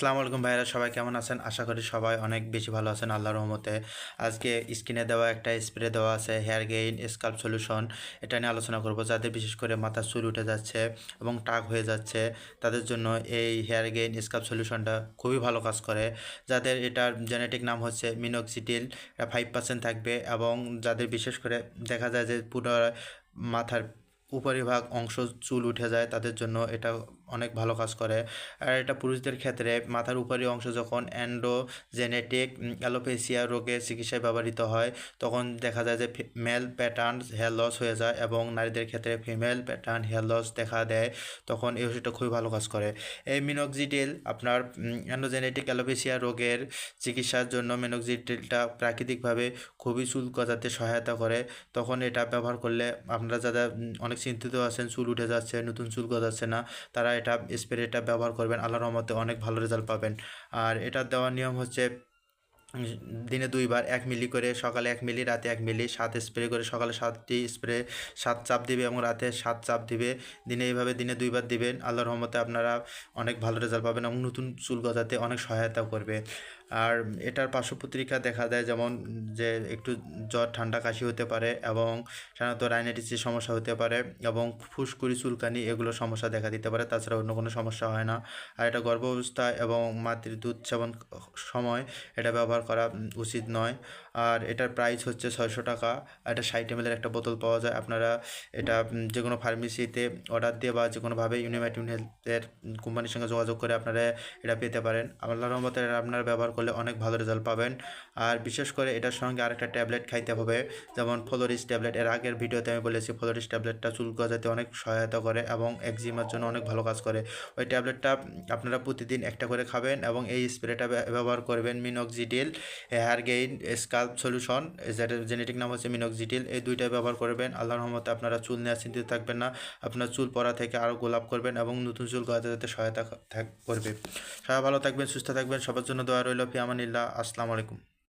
আসসালামু আলাইকুম ভাইরা সবাই কেমন আছেন? আশা করি সবাই অনেক বেশি ভালো আছেন, আল্লাহর রহমতে। আজকে স্কিনে দেওয়া একটা স্প্রে দেওয়া আছে, হেয়ার গেইন স্কাল্প সলিউশন। এটা নিয়ে আলোচনা করব। যাদের বিশেষ করে মাথার চুল উঠে যাচ্ছে এবং টাক হয়ে যাচ্ছে, তাদের জন্য এই হেয়ার গেইন স্কাল্প সলিউশনটা খুবই ভালো কাজ করে। যাদের এটার জেনেটিক নাম হচ্ছে মিনক্সিটিল, এটা ফাইভ পার্সেন্ট থাকবে এবং যাদের বিশেষ করে দেখা যায় যে পুরো মাথার উপরিভাগ অংশ চুল উঠে যায়, তাদের জন্য এটা অনেক ভালো কাজ করে। আর এটা পুরুষদের ক্ষেত্রে মাথার উপরি অংশ যখন অ্যান্ডোজেনেটিক অ্যালোপেসিয়া রোগে চিকিৎসায় ব্যবহৃত হয়, তখন দেখা যায় যে মেল প্যাটার্ন হেয়ার লস হয়ে যায় এবং নারীদের ক্ষেত্রে ফিমেল প্যাটার্ন হেয়ার লস দেখা দেয়, তখন এই ওষুধটা খুবই ভালো কাজ করে। এই মিনক্সিডিল আপনার অ্যান্ডোজেনেটিক অ্যালোপেসিয়া রোগের চিকিৎসার জন্য মিনক্সিডিলটা প্রাকৃতিকভাবে খুবই চুল গজাতে সহায়তা করে। তখন এটা ব্যবহার করলে আপনারা যারা অনেক চিন্তিত আছেন, চুল উঠে যাচ্ছে, নতুন চুল গজাচ্ছে না, তারা এটা স্প্রেটা ব্যবহার করবেন, আল্লাহর রহমতে অনেক ভালো রেজাল্ট পাবেন। আর এটা দেওয়ার নিয়ম হচ্ছে, দিনে দুইবার এক মিলি করে সকালে এক মিলি, রাতে এক মিলি, সাত স্প্রে করে সকালে সাতটি স্প্রে সাত চাপ দিবে এবং রাতে সাত চাপ দিবে। দিনে এইভাবে দিনে দুইবার দিবেন, আল্লাহর রহমতে আপনারা অনেক ভালো রেজাল্ট পাবেন এবং নতুন চুল গজাতে অনেক সহায়তা করবে। আর এটার পার্শ্বপত্রিকা দেখা দেয় যেমন যে একটু জ্বর, ঠান্ডা, কাশি হতে পারে এবং সাধারণত রাইনাইটিসের সমস্যা হতে পারে এবং ফুসকুড়ি, চুলকানি এগুলো সমস্যা দেখা দিতে পারে। তাছাড়া অন্য কোনো সমস্যা হয় না। আর এটা গর্ভ অবস্থা এবং মাতৃ দুধ সেবন সময় এটা ব্যবহার করা উচিত নয়। আর এটার প্রাইস হচ্ছে ছয়শো টাকা। এটা ষাট এমএলের একটা বোতল পাওয়া যায়। আপনারা এটা যে কোনো ফার্মেসিতে অর্ডার দিয়ে বা যে কোনোভাবে ইউনিভাইট হেলথের কোম্পানির সঙ্গে যোগাযোগ করে আপনারা এটা পেতে পারেন। আল্লাহ রহমতে আপনারা ব্যবহার করলে অনেক ভালো রেজাল্ট পাবেন। আর বিশেষ করে এটার সঙ্গে আরেকটা ট্যাবলেট খাইতে হবে, যেমন ফ্লোরিস ট্যাবলেট এর আগের ভিডিওতে আমি বলেছি ফ্লোরিস ট্যাবলেটটা চুল গজাতে অনেক সহায়তা করে এবং একজিমার জন্য অনেক ভালো কাজ করে। ওই ট্যাবলেটটা আপনারা প্রতিদিন একটা করে খাবেন এবং এই স্প্রেটা ব্যবহার করবেন minoxidil hair gain scalp solution যেটা জেনেটিক নাম হচ্ছে মিনক্সিডিল এই দুইটাই ব্যবহার করবেন। আল্লাহর রহমতে আপনারা চুল নেওয়া চিন্তিত থাকবেন না। আপনার চুল পড়া থেকে আরও গোলাপ করবেন এবং নতুন চুল গজাতে যাতে সহায়তা করবে। সবাই ভালো থাকবেন, সুস্থ থাকবেন। সবার জন্য দোয়া রইল। ফিয়ামানিল্লাহ আসসালামু আলাইকুম।